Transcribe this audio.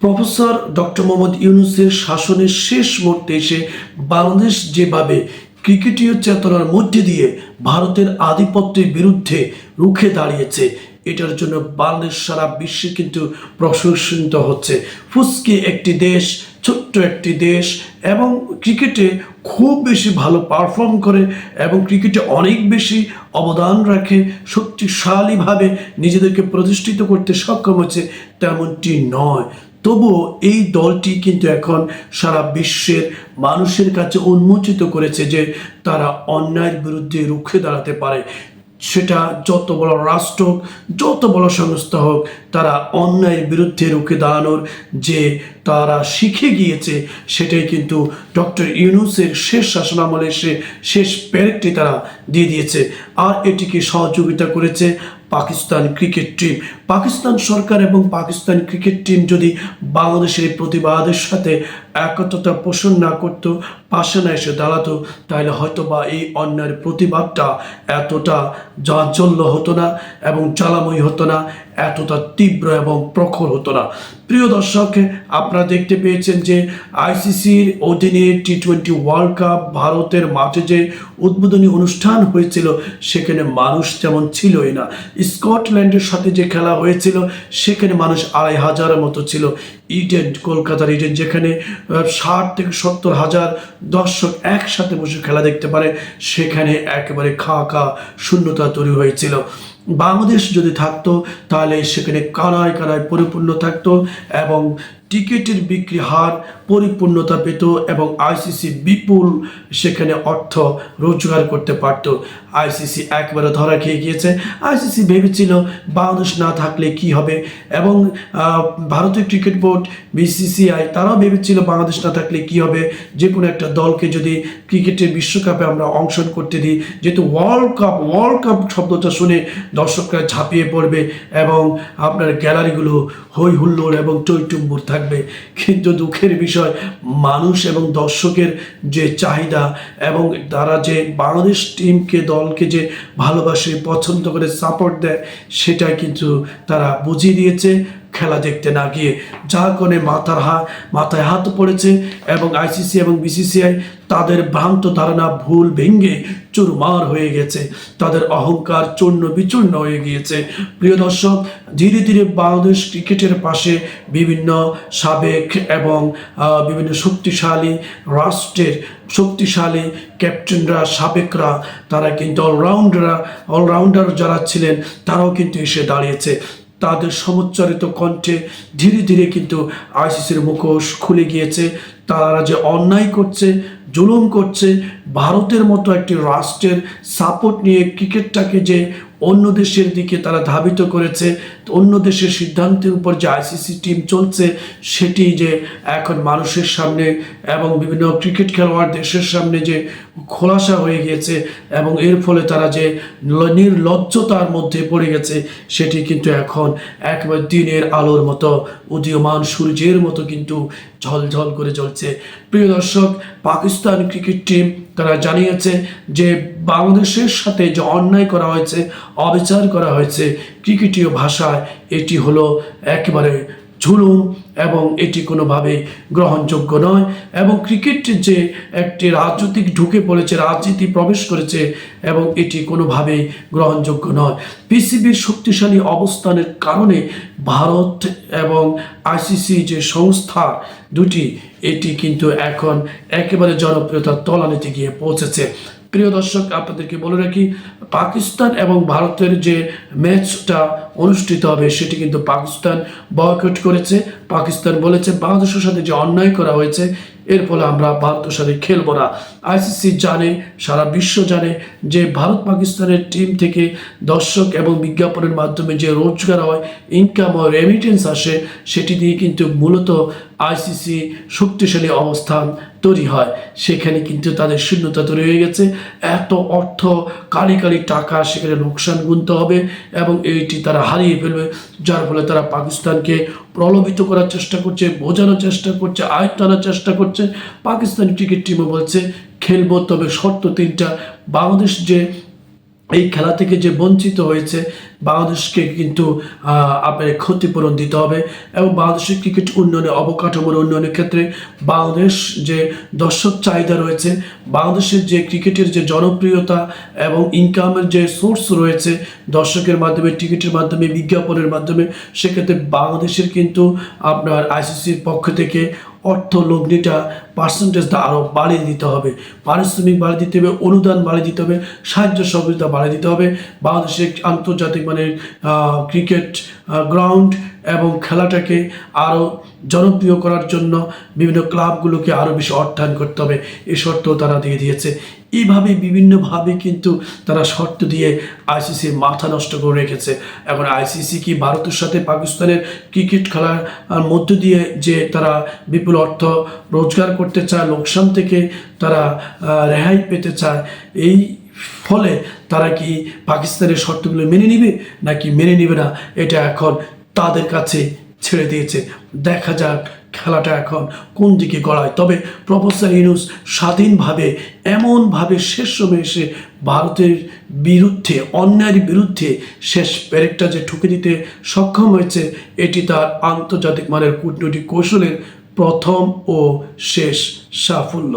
Professor doctor Mohammad ইউনুসের শাসনের শেষ মুহূর্তে এসে বাংলাদেশ যেভাবে ক্রিকেটীয় চেতনার মধ্যে দিয়ে ভারতের আধিপত্যের বিরুদ্ধে রুখে দাঁড়িয়েছে, এটার জন্য বাংলাদেশ সারা বিশ্বে কিন্তু প্রশংসিত হচ্ছে। ফুসকি একটি দেশ, ছোট্ট একটি দেশ, এবং ক্রিকেটে খুব বেশি ভালো পারফর্ম করে এবং ক্রিকেটে অনেক বেশি অবদান রাখে, শক্তিশালীভাবে নিজেদেরকে প্রতিষ্ঠিত করতে সক্ষম হচ্ছে তেমনটি নয়। তবুও এই দলটি কিন্তু এখন সারা বিশ্বের মানুষের কাছে উন্মোচিত করেছে যে তারা অন্যায়ের বিরুদ্ধে রুখে দাঁড়াতে পারে। সেটা যত বড় রাষ্ট্র হোক, যত বড় সংস্থা হোক, তারা অন্যায়ের বিরুদ্ধে রুখে দাঁড়ানোর যে তারা শিখে গিয়েছে, সেটাই কিন্তু ডক্টর ইউনুসের শেষ শাসনামলে সে শেষ প্যারেকটি তারা দিয়ে দিয়েছে। আর এটিকে সহযোগিতা করেছে পাকিস্তান ক্রিকেট টিম। পাকিস্তান সরকার এবং পাকিস্তান ক্রিকেট টিম যদি বাংলাদেশের এই প্রতিবাদের সাথে একত্রতা পোষণ না করত, পাশে না এসে দাঁড়াতো, তাহলে হয়তো বা এই অন্যায়ের প্রতিবাদটা এতটা জাজ্জল্য হতো না এবং জ্বালাময়ী হতো না, এতটা তীব্র এবং প্রখর হতো না। প্রিয় দর্শক, আপনারা দেখতে পেয়েছেন যে আইসিসির অধীনে টি টোয়েন্টি ওয়ার্ল্ড কাপ ভারতের মাঠে যে উদ্বোধনী অনুষ্ঠান হয়েছিল, সেখানে মানুষ তেমন ছিলই না। স্কটল্যান্ডের সাথে যে খেলা হয়েছিল, সেখানে মানুষ আড়াই হাজারের মতো ছিল। ইডেন, কলকাতার ইডেন, যেখানে ষাট থেকে সত্তর হাজার দর্শক একসাথে বসে খেলা দেখতে পারে, সেখানে একেবারে খা খা শূন্যতা তৈরি হয়েছিল। বাংলাদেশ যদি থাকতো, তাহলে সেখানে কানায় কানায় পরিপূর্ণ থাকতো এবং টিকিটের বিক্রি হার পরিপূর্ণতা পেত এবং আইসিসি বিপুল সেখানে অর্থ রোজগার করতে পারত। আইসিসি একবারে ধরা খেয়ে গিয়েছে। আইসিসি ভেবেছিল বাংলাদেশ না থাকলে কি হবে? এবং ভারতীয় ক্রিকেট বোর্ড, বিসিসিআই, তারাও ভেবেছিল বাংলাদেশ না থাকলে কি হবে? যে কোনো একটা দলকে যদি ক্রিকেটের বিশ্বকাপে আমরা অংশগ্রহণ করতে দিই। যেহেতু ওয়ার্ল্ড কাপ ওয়ার্ল্ড কাপ শব্দটা শুনে দর্শকরা ঝাঁপিয়ে পড়বে এবং আপনার গ্যালারিগুলো হই হুল্লোড় এবং টইটুম্বুর থাকবে। কিন্তু দুঃখের বিষয়, মানুষ এবং দর্শকের যে চাহিদা এবং তারা যে বাংলাদেশ টিমকে, দলকে যে ভালোবাসে, পছন্দ করে সাপোর্ট দেয় সেটা কিন্তু তারা বুঝিয়ে দিয়েছে। খেলা দেখতে না গিয়ে যার কারণে মাথার হাত মাথায় হাত পড়েছে এবং আইসিসি এবং বিসিসিআই তাদের ভ্রান্ত ধারণা ভুল ভেঙ্গে চুরমার হয়ে গেছে। তাদের অহংকার চূর্ণ বিচূর্ণ হয়ে গিয়েছে। প্রিয় দর্শক, ধীরে ধীরে বাংলাদেশ ক্রিকেটের পাশে বিভিন্ন সাবেক এবং বিভিন্ন শক্তিশালী রাষ্ট্রের শক্তিশালী ক্যাপ্টেনরা, সাবেকরা, তারা কিন্তু অলরাউন্ডাররা অলরাউন্ডার যারা ছিলেন, তারাও কিন্তু এসে দাঁড়িয়েছে। তাদের সমুচ্চারিত কণ্ঠে ধীরে ধীরে কিন্তু আইসিসির মুখোশ খুলে গিয়েছে। তারা যে অন্যায় করছে জুলুম করছে। ভারতের মতো একটি রাষ্ট্রের সাপোর্ট নিয়ে ক্রিকেটটাকে যে অন্য দেশের দিকে তারা ধাবিত করেছে, অন্য দেশের সিদ্ধান্তের উপর যে আইসিসি টিম চলছে, সেটি যে এখন মানুষের সামনে এবং বিভিন্ন ক্রিকেট খেলোয়াড় দেশের সামনে যে খোলাসা হয়ে গিয়েছে এবং এর ফলে তারা যে নির্লজ্জতার মধ্যে পড়ে গেছে, সেটি কিন্তু এখন একবার দিনের আলোর মতো উদীয়মান সূর্যের মতো কিন্তু ঝলঝল করে চলছে। প্রিয় দর্শক, পাকিস্তান ক্রিকেট টিম তারা জানিয়েছে যে বাংলাদেশের সাথে যে অন্যায় করা হয়েছে, অবিচার করা হয়েছে, ক্রিকেটীয় ভাষায় এটি হলো একেবারে ঝুলুম এবং এটি কোনোভাবে গ্রহণযোগ্য নয় এবং ক্রিকেট যে একটি রাজনৈতিক ঢুকে পড়েছে, রাজনীতি প্রবেশ করেছে এবং এটি কোনোভাবে গ্রহণযোগ্য নয়। পিসিবির শক্তিশালী অবস্থানের কারণে ভারত এবং আইসিসি যে সংস্থা দুটি, এটি কিন্তু এখন একেবারে জনপ্রিয়তার তলানিতে গিয়ে পৌঁছেছে। প্রিয় দর্শক, আপনাদেরকে বলে রাখি, পাকিস্তান এবং ভারতের যে ম্যাচটা অনুষ্ঠিত হবে সেটি কিন্তু পাকিস্তান বয়কট করেছে। পাকিস্তান বলেছে, বাংলাদেশের সাথে যে অন্যায় করা হয়েছে এর ফলে আমরা ভারতের সাথে খেলব না। আইসিসি জানে, সারা বিশ্ব জানে যে ভারত পাকিস্তানের টিম থেকে দর্শক এবং বিজ্ঞাপনের মাধ্যমে যে রোজগার হয় ইনকাম হয় রেমিটেন্স আসে, সেটি দিয়ে কিন্তু মূলত আইসিসি শক্তিশালী অবস্থান তৈরি হয়। সেখানে কিন্তু তাদের শূন্যতা তৈরি হয়ে গেছে। এত অর্থ, কালি কালি টাকা সেখানে লোকসান গুনতে হবে এবং এইটি তারা হারিয়ে ফেলবে, যার ফলে তারা পাকিস্তানকে প্রলোভিত করার চেষ্টা করছে, বোঝানোর চেষ্টা করছে, আয়ত্ত আনার চেষ্টা করছে। পাকিস্তানি ক্রিকেট টিমও বলছে, খেলব তবে শর্ত তিনটা। বাংলাদেশ যে এই খেলা থেকে যে বঞ্চিত হয়েছে, বাংলাদেশকে কিন্তু আপনার ক্ষতিপূরণ দিতে হবে এবং বাংলাদেশের ক্রিকেট উন্নয়নে অবকাঠামোর উন্নয়নের ক্ষেত্রে বাংলাদেশ যে দর্শক চাহিদা রয়েছে, বাংলাদেশের যে ক্রিকেটের যে জনপ্রিয়তা এবং ইনকামের যে সোর্স রয়েছে দর্শকের মাধ্যমে, টিকিটের মাধ্যমে, বিজ্ঞাপনের মাধ্যমে, সেক্ষেত্রে বাংলাদেশের কিন্তু আপনার আইসিসির পক্ষ থেকে অর্থ লগ্নিটা পার্সেন্টেজটা আরও বাড়িয়ে দিতে হবে। পারিশ্রমিক বাড়িয়ে দিতে হবে, অনুদান বাড়িয়ে দিতে হবে, সাহায্য সহযোগিতা বাড়িয়ে দিতে হবে। বাংলাদেশের আন্তর্জাতিক মানের ক্রিকেট গ্রাউন্ড এবং খেলাটাকে আরও জনপ্রিয় করার জন্য বিভিন্ন ক্লাবগুলোকে আরও বেশি অর্থায়ন করতে হবে। এই শর্তও তারা দিয়ে দিয়েছে। এইভাবে বিভিন্নভাবে কিন্তু তারা শর্ত দিয়ে আইসিসির মাথা নষ্ট করে রেখেছে। এখন আইসিসি কি ভারতের সাথে পাকিস্তানের ক্রিকেট খেলার মধ্য দিয়ে যে তারা বিপুল অর্থ রোজগার করতে চায়, লোকসান থেকে তারা রেহাই পেতে চায়, এই ফলে তারা কি পাকিস্তানের শর্তগুলো মেনে নিবে নাকি মেনে নিবে না, এটা এখন তাদের কাছে ছেড়ে দিয়েছে। দেখা যাক খেলাটা এখন কোন দিকে গড়ায়। তবে প্রফেসর ইউনুস স্বাধীনভাবে, এমনভাবে শেষ সময়ে এসে ভারতের বিরুদ্ধে, অন্যায়ের বিরুদ্ধে শেষ প্যারেকটা যে ঠুকে দিতে সক্ষম হয়েছে, এটি তার আন্তর্জাতিক মানের কূটনৈতিক কৌশলের প্রথম ও শেষ সাফল্য।